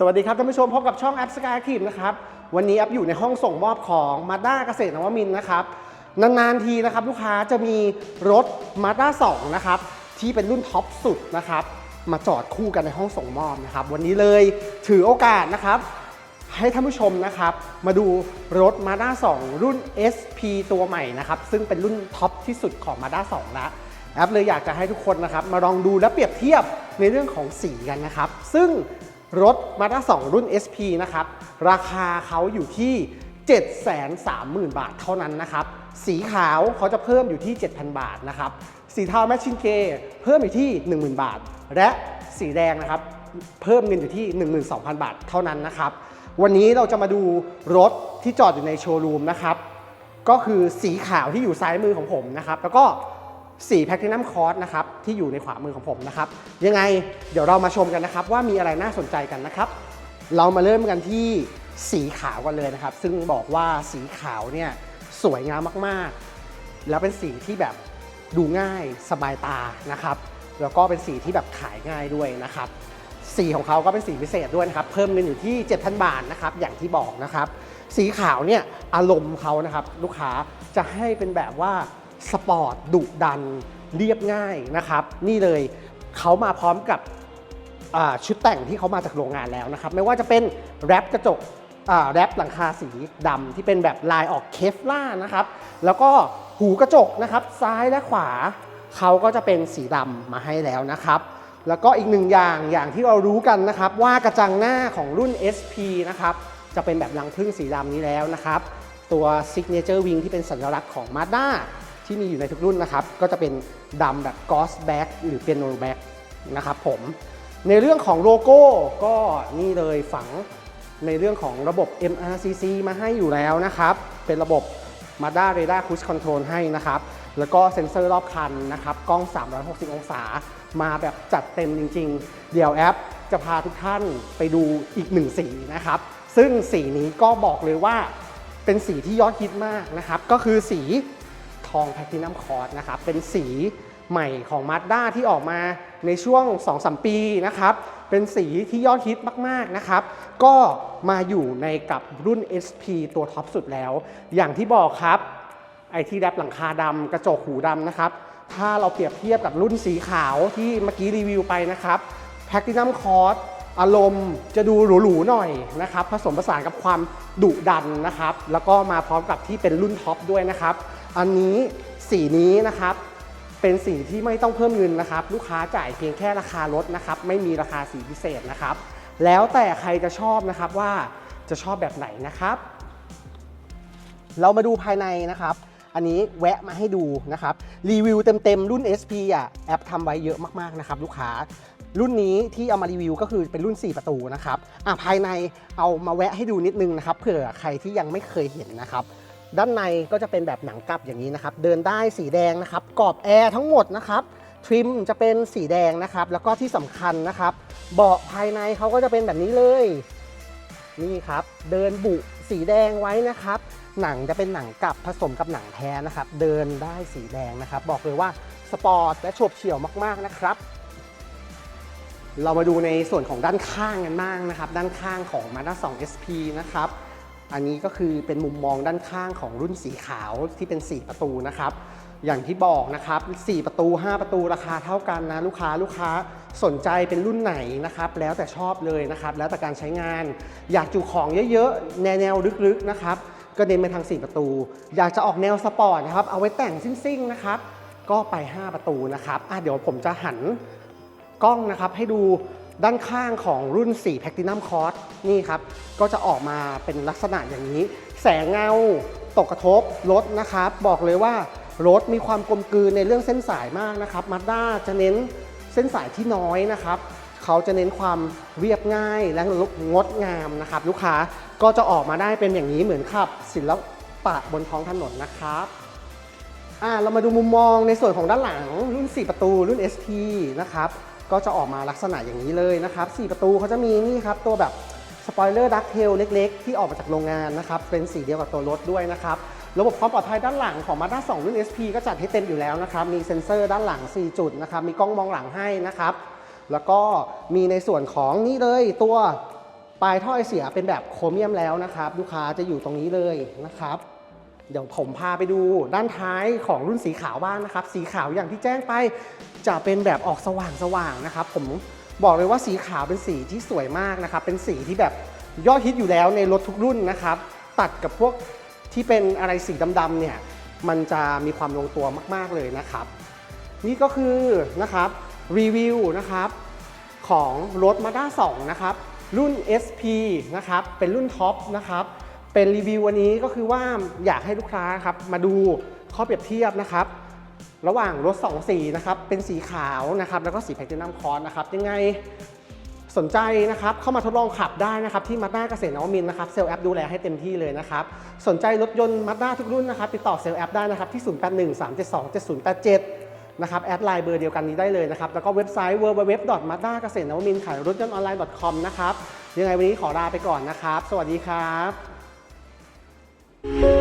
สวัสดีครับท่านผู้ชมพบกับช่องแอปสกายคีมนะครับ วันนี้แอปอยู่ในห้องส่งมอบของมาด้าเกษตรนวมินทร์นะครับ นานๆทีนะครับลูกค้าจะมีรถมาด้า2นะครับที่เป็นรุ่นท็อปสุดนะครับ มาจอดคู่กันในห้องส่งมอบนะครับ วันนี้เลยถือโอกาสนะครับ ให้ท่านผู้ชมนะครับ มาดูรถ Mazda 2รุ่น SP ตัวใหม่นะครับ ซึ่งเป็นรุ่นท็อปที่สุดของ Mazda 2แล้วแอปเลยอยากจะให้ทุกคนนะครับ มาลองดูและเปรียบเทียบในเรื่องของสีกันนะครับ ซึ่ง รถ Mazda 2รุ่น SP นะครับ ราคาเขาอยู่ที่ 730,000 บาทเท่านั้นนะครับ สีขาวเขาจะเพิ่มอยู่ที่ 7,000 บาทนะครับ สีเทาแมชชินเกเพิ่มอยู่ที่ 10,000 บาท และสีแดงนะครับ เพิ่มเงินอยู่ที่ 12,000 บาทเท่านั้นนะครับ วันนี้เราจะมาดูรถที่จอดอยู่ในโชว์รูมนะครับ ก็คือสีขาวที่อยู่ซ้ายมือของผมนะครับ แล้วก็ สีแพ t ตินัมคอร์สนะครับที่อยู่ในขวามือของผมนะครับยังไงเดี๋ยวเรามาชมกันนะครับว่ามีอะไรน่าสนใจกันนะครับ เรามาเริ่มกันที่สีขาวกันเลยนะครับ ซึ่งบอกว่าสีขาวเนี่ยสวยงามมากๆ แล้วเป็นสีที่แบบดูง่ายสบายตานะครับ แล้วก็เป็นสีที่แบบขายง่ายด้วยนะครับสีของเขาก็เป็นสีพิเศษด้วยนะครับ เพิ่มเงินอยู่ที่ 7,000 บาทนะครับ อย่างที่บอกนะครับ สีขาวเนี่ยอารมณ์เขานะครับ ลูกค้าจะให้เป็นแบบว่า สปอร์ตดุดันเรียบง่ายนะครับ นี่เลยเขามาพร้อมกับชุดแต่งที่เขามาจากโรงงานแล้วนะครับ ไม่ว่าจะเป็นแรปกระจกแรปหลังคาสีดำที่เป็นแบบลายออกเคฟล่านะครับ แล้วก็หูกระจกนะครับ ซ้ายและขวาเขาก็จะเป็นสีดำมาให้แล้วนะครับ แล้วก็อีกหนึ่งอย่างอย่างที่เรารู้กันนะครับ ว่ากระจังหน้าของรุ่น SP นะครับจะเป็นแบบรังผึ้งสีดำนี้แล้วนะครับ ตัว Signature Wing ที่เป็นสัญลักษณ์ของ Mazda ที่มีอยู่ในทุกรุ่นนะครับ ก็จะเป็นดำแบบ Ghost Black หรือ Piano Black นะครับผมในเรื่องของโลโก้ก็นี่เลยฝังในเรื่องของระบบ MRCC มาให้อยู่แล้วนะครับ เป็นระบบ Mazda Radar Cruise Control ให้นะครับ แล้วก็เซ็นเซอร์รอบคันนะครับ กล้อง 360 องศา มาแบบจัดเต็มจริง ๆ เดี๋ยวแอปจะพาทุกท่านไปดูอีกหนึ่งสีนะครับ ซึ่งสีนี้ก็บอกเลยว่าเป็นสีที่ยอดฮิตมากนะครับ ก็คือสี ทองแพ t ตินัมคอร์สนะครับเป็นสีใหม่ของ Mazda ที่ออกมาในช่วง 2-3 ปีนะครับ เป็นสีที่ยอดฮิตมาก ๆ นะครับ ก็มาอยู่ในกับรุ่น SP ตัวท็อปสุดแล้ว อย่างที่บอกครับไอที่แรปหลังคาดำกระจกหูดำนะครับ ถ้าเราเปรียบเทียบกับรุ่นสีขาวที่เมื่อกี้รีวิวไปนะครับแพ t ตินัมคอร์สอารมณ์จะดูหรูๆหน่อยนะครับ ผสมผสานกับความดุดันนะครับ แล้วก็มาพร้อมกับที่เป็นรุ่นท็อปด้วยนะครับ อันนี้สีนี้นะครับเป็นสีที่ไม่ต้องเพิ่มเงินนะครับ ลูกค้าจ่ายเพียงแค่ราคารถนะครับ ไม่มีราคาสีพิเศษนะครับ แล้วแต่ใครจะชอบนะครับว่าจะชอบแบบไหนนะครับ เรามาดูภายในนะครับ อันนี้แวะมาให้ดูนะครับ รีวิวเต็มๆ รุ่น SP อะแอปทำไว้เยอะมากๆนะครับลูกค้ารุ่นนี้ที่เอามารีวิวก็คือเป็นรุ่น 4 ประตูนะครับอะภายในเอามาแวะให้ดูนิดนึงนะครับเผื่อใครที่ยังไม่เคยเห็นนะครับ ด้านในก็จะเป็นแบบหนังกลับอย่างนี้นะครับ เดินได้สีแดงนะครับ กรอบแอร์ทั้งหมดนะครับ ทริมจะเป็นสีแดงนะครับ แล้วก็ที่สำคัญนะครับ เบาะภายในเขาก็จะเป็นแบบนี้เลย นี่ครับ เดินบุสีแดงไว้นะครับ หนังจะเป็นหนังกลับผสมกับหนังแท้นะครับ เดินได้สีแดงนะครับ บอกเลยว่าสปอร์ตและโฉบเฉี่ยวมากๆนะครับ เรามาดูในส่วนของด้านข้างกันบ้างนะครับ ด้านข้างของ Mazda 2 SP นะครับ อันนี้ก็คือเป็นมุมมองด้านข้างของรุ่นสีขาวที่เป็น 4 ประตูนะครับ อย่างที่บอกนะครับ 4 ประตู 5 ประตูราคาเท่ากันนะลูกค้าลูกค้าสนใจเป็นรุ่นไหนนะครับ แล้วแต่ชอบเลยนะครับ แล้วแต่การใช้งาน อยากจุของเยอะๆ แนวแนวๆลึกๆนะครับ ก็เน้นไปทาง 4 ประตู อยากจะออกแนวสปอร์ตนะครับ เอาไว้แต่งซิ่งๆนะครับ ก็ไป 5 ประตูนะครับอะเดี๋ยวผมจะหันกล้องนะครับให้ดู ด้านข้างของรุ่น 4 Platinum Cross นี่ครับ ก็จะออกมาเป็นลักษณะอย่างนี้ แสงเงาตกกระทบรถนะครับ บอกเลยว่ารถมีความกลมกลืนในเรื่องเส้นสายมากนะครับมาด้าจะเน้นเส้นสายที่น้อยนะครับ เขาจะเน้นความเรียบง่ายและงดงามนะครับ ลูกค้าก็จะออกมาได้เป็นอย่างนี้เหมือนขับ ศิลปะบนท้องถนนนะครับอ่าเรามาดูมุมมองในส่วนของด้านหลังรุ่น 4 ประตูรุ่น SP นะครับ ก็จะออกมาลักษณะอย่างนี้เลยนะครับ4ประตูเขาจะมีนี่ครับตัวแบบสปอยเลอร์ดักเทลเล็กๆ ที่ออกมาจากโรงงานนะครับเป็นสีเดียวกับตัวรถด้วยนะครับระบบความปลอดภัยด้านหลังของ Mazda 2 รุ่น SP ก็จัดให้เต็มอยู่แล้วนะครับมีเซ็นเซอร์ด้านหลัง 4 จุดนะครับมีกล้องมองหลังให้นะครับแล้วก็มีในส่วนของนี่เลยตัวปลายท่อไอเสียเป็นแบบโครเมียมแล้วนะครับ ลูกค้าจะอยู่ตรงนี้เลยนะครับ เดี๋ยวผมพาไปดูด้านท้ายของรุ่นสีขาวบ้างนะครับ สีขาวอย่างที่แจ้งไปจะเป็นแบบออกสว่างสว่างๆนะครับ ผมบอกเลยว่าสีขาวเป็นสีที่สวยมากนะครับ เป็นสีที่แบบยอดฮิตอยู่แล้วในรถทุกรุ่นนะครับ ตัดกับพวกที่เป็นอะไรสีดำๆเนี่ย มันจะมีความลงตัวมาก ๆเลยนะครับ นี่ก็คือนะครับรีวิวนะครับของรถ Mazda 2 นะครับ รุ่น SP นะครับ เป็นรุ่นท็อปนะครับ เป็นรีวิววันนี้ก็คือว่าอยากให้ลูกค้าครับมาดูข้อเปรียบเทียบนะครับ ระหว่างรถ 2 สีนะครับ เป็นสีขาวนะครับ แล้วก็สีแพลตินัมคอร์สนะครับ ยังไงสนใจนะครับ เข้ามาทดลองขับได้นะครับ ที่มาด้าเกษตรนวมินทร์นะครับเซลล์แอปดูแลให้เต็มที่เลยนะครับ สนใจรถยนต์มาด้าทุกรุ่นนะครับ ติดต่อเซลล์แอปได้นะครับ ที่ 0813727087 นะครับ แอดไลน์เบอร์เดียวกันนี้ได้เลยนะครับ แล้วก็เว็บไซต์ www.mazda เกษตรนวมินทร์ขายรถยนต์ออนไลน์ .com นะครับ ยังไงวันนี้ขอลาไปก่อนนะครับ สวัสดีครับ Thank you.